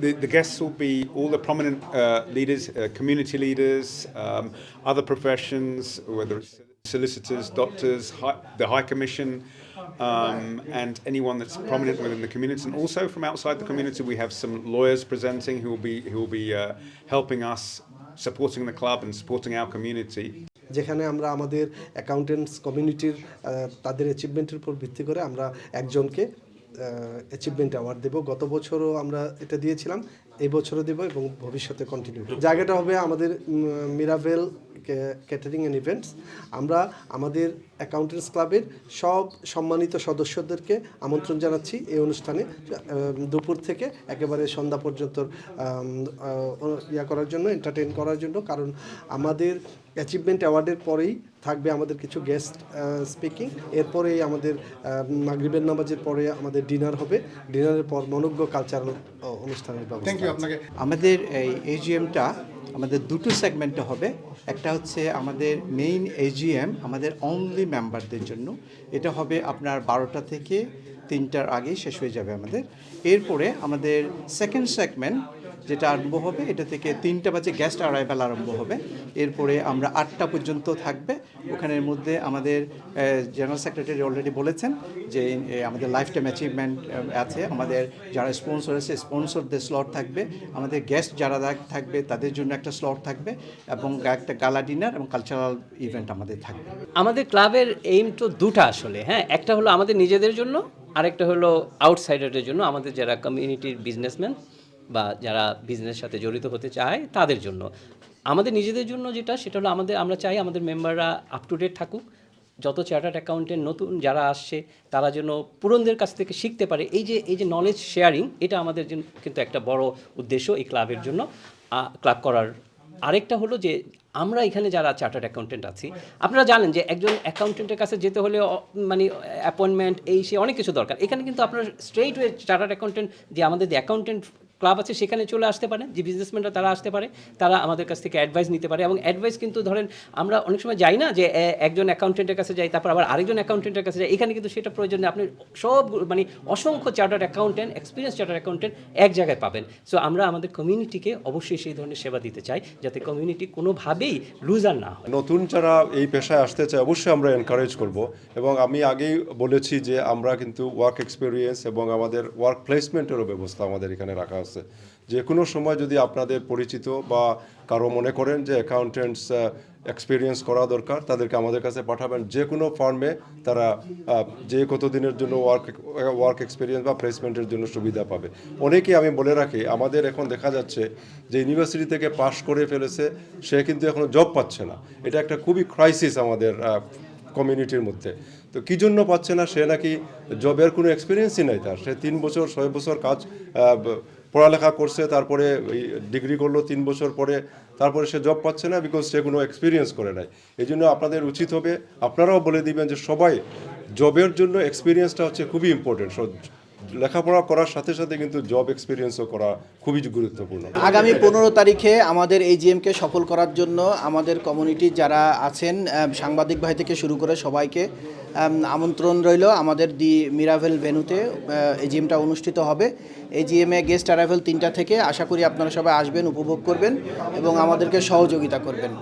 the, the guests will be all the prominent uh, leaders, uh, community leaders, um, other professions, whether it's solicitors, doctors, hi, the High Commission, um, and anyone that's prominent within the community. And also from outside the community, we have some lawyers presenting who will be who will be uh, helping us, supporting the club and supporting our community. যেখানে আমরা আমাদের accountants কমিউনিটির তাদের অ্যাচিভমেন্টের উপর ভিত্তি করে আমরা একজনকে অ্যাচিভমেন্ট অ্যাওয়ার্ড দেবো। গত বছরও আমরা এটা দিয়েছিলাম, এই বছরও দেবো এবং ভবিষ্যতে কন্টিনিউ জায়গাটা হবে আমাদের মিরাভেল ক্যাটারিং অ্যান্ড ইভেন্টস আমরা আমাদের অ্যাকাউন্টেন্টস ক্লাবের সব সম্মানিত সদস্যদেরকে আমন্ত্রণ জানাচ্ছি এই অনুষ্ঠানে দুপুর থেকে একেবারে সন্ধ্যা পর্যন্ত ইয়া করার জন্য এন্টারটেন করার জন্য কারণ আমাদের অ্যাচিভমেন্ট অ্যাওয়ার্ডের পরেই থাকবে আমাদের কিছু গেস্ট স্পিকিং এরপরেই আমাদের মাগরিবের নামাজের পরে আমাদের ডিনার হবে। ডিনারের পর মনজ্ঞ কালচারাল অনুষ্ঠানের ব্যবস্থা আমাদের এই এজিএমটা আমাদের দুটো সেগমেন্টে হবে। একটা হচ্ছে আমাদের মেইন এজিএম আমাদের অনলি মেম্বারদের জন্য। এটা হবে আপনার বারোটা থেকে তিনটার আগে শেষ হয়ে যাবে আমাদের। এরপরে আমাদের সেকেন্ড সেগমেন্ট যেটা আরম্ভ হবে, এটা থেকে তিনটা বাজে গেস্ট অ্যারাইভাল আরম্ভ হবে। এরপরে আমরা আটটা পর্যন্ত থাকবে। ওখানের মধ্যে আমাদের জেনারেল সেক্রেটারি অলরেডি বলেছেন যে আমাদের লাইফ টাইম অ্যাচিভমেন্ট আছে। আমাদের যারা স্পন্সর আছে স্পন্সরদের স্লট থাকবে। আমাদের গেস্ট যারা থাক- থাকবে, তাদের জন্য একটা স্লট থাকবে এবং একটা গালা ডিনার এবং কালচারাল ইভেন্ট আমাদের থাকবে। আমাদের ক্লাবের এইম তো দুটো আসলে হ্যাঁ? একটা হলো আমাদের নিজেদের জন্য, আরেকটা হলো আউটসাইডারদের জন্য, আমাদের যারা কমিউনিটির বিজনেসম্যান বা যারা বিজনেসের সাথে জড়িত হতে চায় তাদের জন্য। আমাদের নিজেদের জন্য যেটা, সেটা হলো আমাদের, আমরা চাই আমাদের মেম্বাররা আপ টু ডেট থাকুক। যত চার্টার্ড অ্যাকাউন্টেন্ট নতুন যারা আসছে, তারা যেন পুরনদের কাছ থেকে শিখতে পারে। এই যে এই যে নলেজ শেয়ারিং এটা আমাদের জন্য কিন্তু একটা বড় উদ্দেশ্য এই ক্লাবের জন্য। ক্লাব করার আরেকটা হলো যে, আমরা এখানে যারা চার্টার্ড অ্যাকাউন্টেন্ট আছি, আপনারা জানেন যে একজন অ্যাকাউন্টেন্টের কাছে যেতে হলে মানে অ্যাপয়েন্টমেন্ট এই সে অনেক কিছু দরকার। এখানে কিন্তু আপনার স্ট্রেইট ওয়ে চার্টার্ড অ্যাকাউন্টেন্ট যে আমাদের যে অ্যাকাউন্টেন্ট ক্লাব আছে, সেখানে চলে আসতে পারে, যে বিজনেসম্যানরা তারা আসতে পারে, তারা আমাদের কাছ থেকে অ্যাডভাইস নিতে পারে। এবং অ্যাডভাইস কিন্তু ধরেন, আমরা অনেক সময় যাই না যে একজন অ্যাকাউন্টেন্টের কাছে যাই, তারপর আবার আরেকজন অ্যাকাউন্টেন্টের কাছে যাই, এখানে কিন্তু সেটা প্রয়োজন আপনি সব মানে অসংখ্য chartered accountant experience chartered accountant এক জায়গায় পাবেন। সো আমরা আমাদের কমিউনিটিকে অবশ্যই সেই ধরনের সেবা দিতে চাই, যাতে কমিউনিটি কোনোভাবেই লুজার না হয়। নতুন যারা এই পেশায় আসতে চায়, অবশ্যই আমরা এনকারেজ করব। এবং আমি আগেই বলেছি যে, আমরা কিন্তু ওয়ার্ক এক্সপিরিয়েন্স এবং আমাদের ওয়ার্ক প্লেসমেন্টেরও ব্যবস্থা আমাদের এখানে রাখা যে কোনো সময় যদি আপনাদের পরিচিত বা কারও মনে করেন যে অ্যাকাউন্টেন্টস এক্সপিরিয়েন্স করা দরকার, তাদেরকে আমাদের কাছে পাঠাবেন। যে কোনো ফার্মে তারা যে কত দিনের জন্য ওয়ার্ক ওয়ার্ক এক্সপিরিয়েন্স বা প্লেসমেন্টের জন্য সুবিধা পাবে। অনেকেই আমি বলে রাখি, আমাদের এখন দেখা যাচ্ছে যে ইউনিভার্সিটি থেকে পাশ করে ফেলেছে, সে কিন্তু এখনও জব পাচ্ছে না। এটা একটা খুবই ক্রাইসিস আমাদের কমিউনিটির মধ্যে। তো কী জন্য পাচ্ছে না? সে নাকি জবের কোনো এক্সপিরিয়েন্সই নাই তার। সে তিন বছর, ছয় বছর কাজ পড়ালেখা করছে, তারপরে ডিগ্রি করল তিন বছর পরে, তারপরে সে জব পাচ্ছে না বিকজ সে কোনো এক্সপিরিয়েন্স করে নাই। এই জন্য আপনাদের উচিত হবে, আপনারাও বলে দিবেন যে সবাই জবের জন্য এক্সপিরিয়েন্সটা হচ্ছে খুবই ইম্পর্টেন্ট লেখাপড়া করার সাথে সাথে কিন্তু জব এক্সপিরিয়েন্সও করা খুবই গুরুত্বপূর্ণ। আগামী পনেরো তারিখে আমাদের এই জিএমকে সফল করার জন্য আমাদের কমিউনিটির যারা আছেন সাংবাদিক ভাই থেকে শুরু করে সবাইকে আমন্ত্রণ রইল আমাদের দি মিরাভেল ভেনুতে এই জিএমটা অনুষ্ঠিত হবে। এই জিএমে গেস্ট অ্যারাইভেল তিনটা থেকে, আশা করি আপনারা সবাই আসবেন, উপভোগ করবেন এবং আমাদেরকে সহযোগিতা করবেন।